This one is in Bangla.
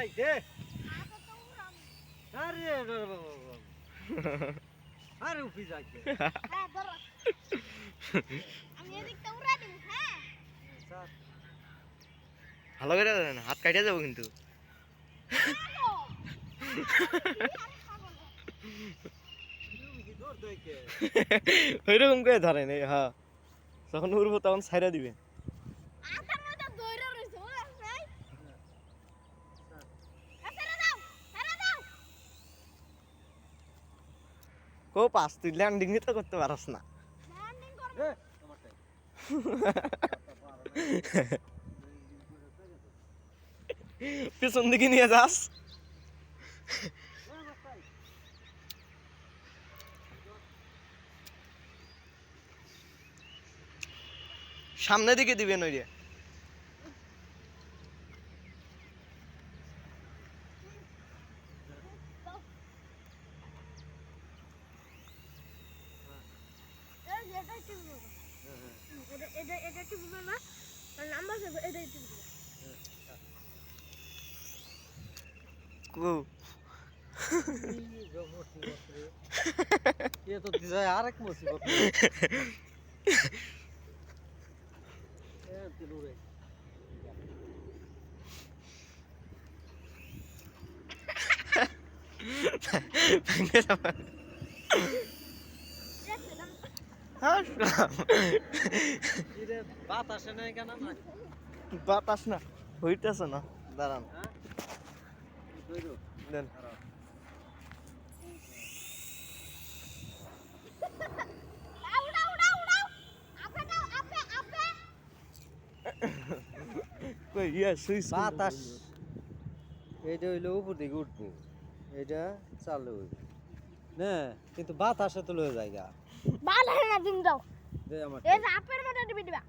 নাই দে আরে। আরে উপি হ্যাঁ ধরো। আমি এদিকটা উড়া দিব হ্যাঁ? স্যার। ভালো করে ধরেন হাত কাটিয়ে যাব কিন্তু। ওইরকম করে ধরেন হ্যাঁ। যখন উড়বো তখন ছাইরা দিবে কো পাস তুই ল্যান্ডিং তো করতে পারস না। পিছন দিকে নিয়ে যাস। সামনে দিকে দিবেন ওই রে এটা এটা এটা এটা না নাম্বার হবে এটা কো এ তো দিশায় আরেক মুসিবত। এ দিলু রে ভেঙে যাবে হাসলাম। ইরে বাতাসে না বাতাস না হইতেছে না। দাঁড়ান। হ্যাঁ? দেন। বাতাস। এইটা হইল উপর দিকে উঠবো। এটা চালু হইবে। না কিন্তু বাতাসে তো লয়ে জায়গা বাল না দিন দাও দে আমার এই আপের মধ্যে দিবি। দিবা